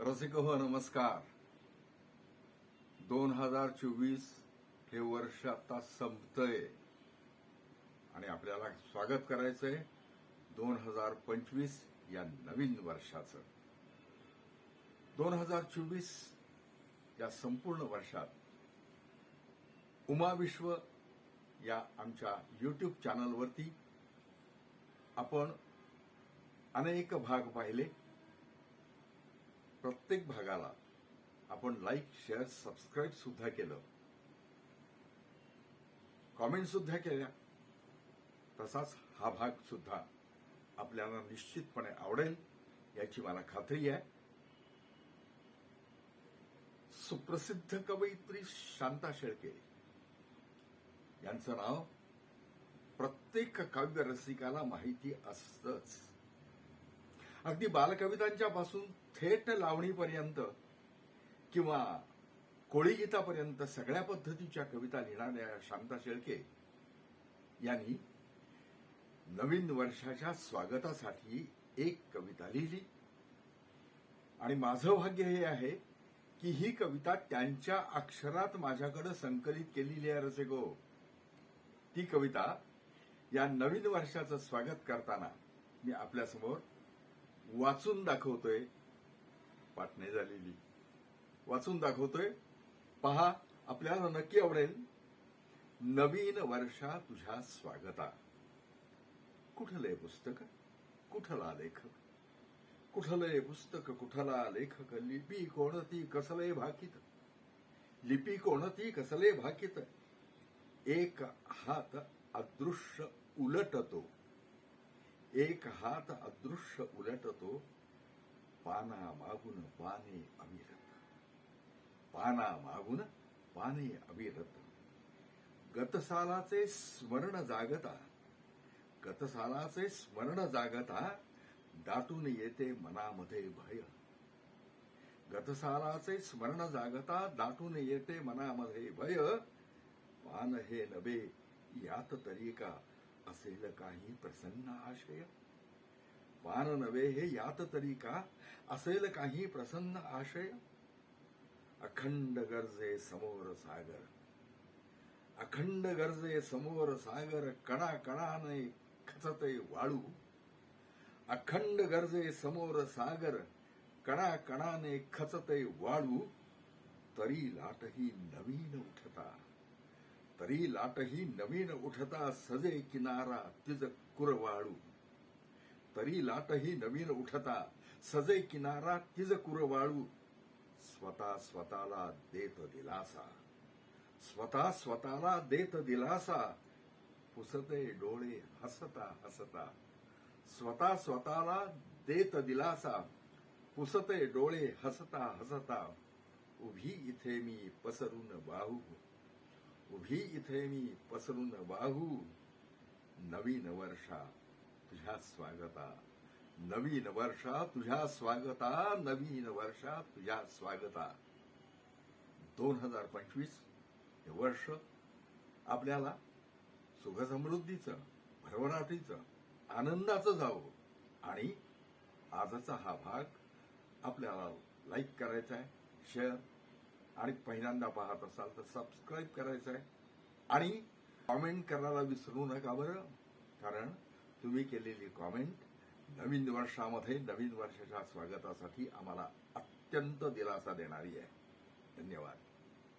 रसिक हो नमस्कार. दोन हजार चोवीस हे वर्ष आता संपतंय. आणि आपल्याला स्वागत करायचंय दोन हजार पंचवीस या नवीन वर्षाचं. दोन हजार चोवीस या संपूर्ण वर्षात उमा विश्व या आमच्या युट्यूब चॅनलवरती आपण अनेक भाग पाहिले. प्रत्येक भागाला आपण लाईक शेअर सबस्क्राईब सुद्धा केलं. कॉमेंट सुद्धा केल्या. तसाच हा भाग सुद्धा आपल्याला निश्चितपणे आवडेल याची मला खात्री आहे. सुप्रसिद्ध कवयित्री शांता शेळके. यांचं नाव प्रत्येक काव्य रसिकाला माहिती असतंच. अगदी बालकवितांच्या पासून थेट लावणीपर्यंत किंवा कोळीगीतापर्यंत सगळ्या पद्धतीच्या कविता लिहिणाऱ्या शांता शेळके यांनी नवीन वर्षाच्या स्वागतासाठी एक कविता लिहिली. आणि माझं भाग्य हे आहे की ही कविता त्यांच्या अक्षरात माझ्याकडे संकलित केलेली आहे रसिको ती कविता या नवीन वर्षाचं स्वागत करताना मी आपल्यासमोर वाचून दाखवतोय. पाटणे झालेली. वाचून दाखवतोय. पहा आपल्याला नक्की आवडेल. नवीन वर्षा तुझ्या स्वागता. कुठलंय पुस्तक? कुठला लेखक? कुठलंय पुस्तक? कुठला लेखक? लिपी कोणती? कसले भाकीत? लिपी कोणती? कसले भाकीत? एक हात अदृश्य उलटतो. एक हात अदृश्य उलटतो पाना मागून पाने अविरत. पाना मागून पाने अविरत. गतसालाचे स्मरण जागता गतसालाचे स्मरण जागता दाटून येते मनामध्ये भय. गतसालाचे स्मरण जागता दाटून येते मनामध्ये भय. पान हे नबे यात तरी का असेल काही प्रसन्न आशय पान नवे हे यात तरी का असेल काही प्रसन्न आशय अखंड गरजे समोर सागर. अखंड गरजे समोर सागर कणा कणाने खचते वाळू. अखंड गरजे समोर सागर कणा कणाने खचते वाळू. तरी लाटही नवीन उठता. तरी लाटही नवीन उठता सजे किनारा तिज कुरवाळू. तरी लाटही नवीन उठता सजे किनारा तिज कुरवाळू. स्वतः स्वतःला देत दिलासा. स्वतः स्वतःला देत दिलासा. पुसते डोळे हसता हसता. स्वतः स्वतःला देत दिलासा. पुसते डोळे हसता हसता. उभी इथे मी पसरून बाहू उभी इथे मी पसरून वाहू. नवीन वर्षा तुझ्या स्वागता. नवीन वर्षा तुझ्या स्वागता. नवीन वर्षा तुझ्या स्वागता. दोन हजार पंचवीस हे वर्ष आपल्याला सुखसमृद्धीचं भरभराटीचं आनंदाचं जावं. आणि आजचा हा भाग आपल्याला लाईक करायचा आहे शेअर आणि पहिल्यांदा पाहत असाल तर सबस्क्राईब करायचं आहे आणि कॉमेंट करायला विसरू नका बरं. कारण तुम्ही केलेली कॉमेंट नवीन वर्षामध्ये नवीन वर्षाच्या स्वागतासाठी आम्हाला अत्यंत दिलासा देणारी आहे. धन्यवाद.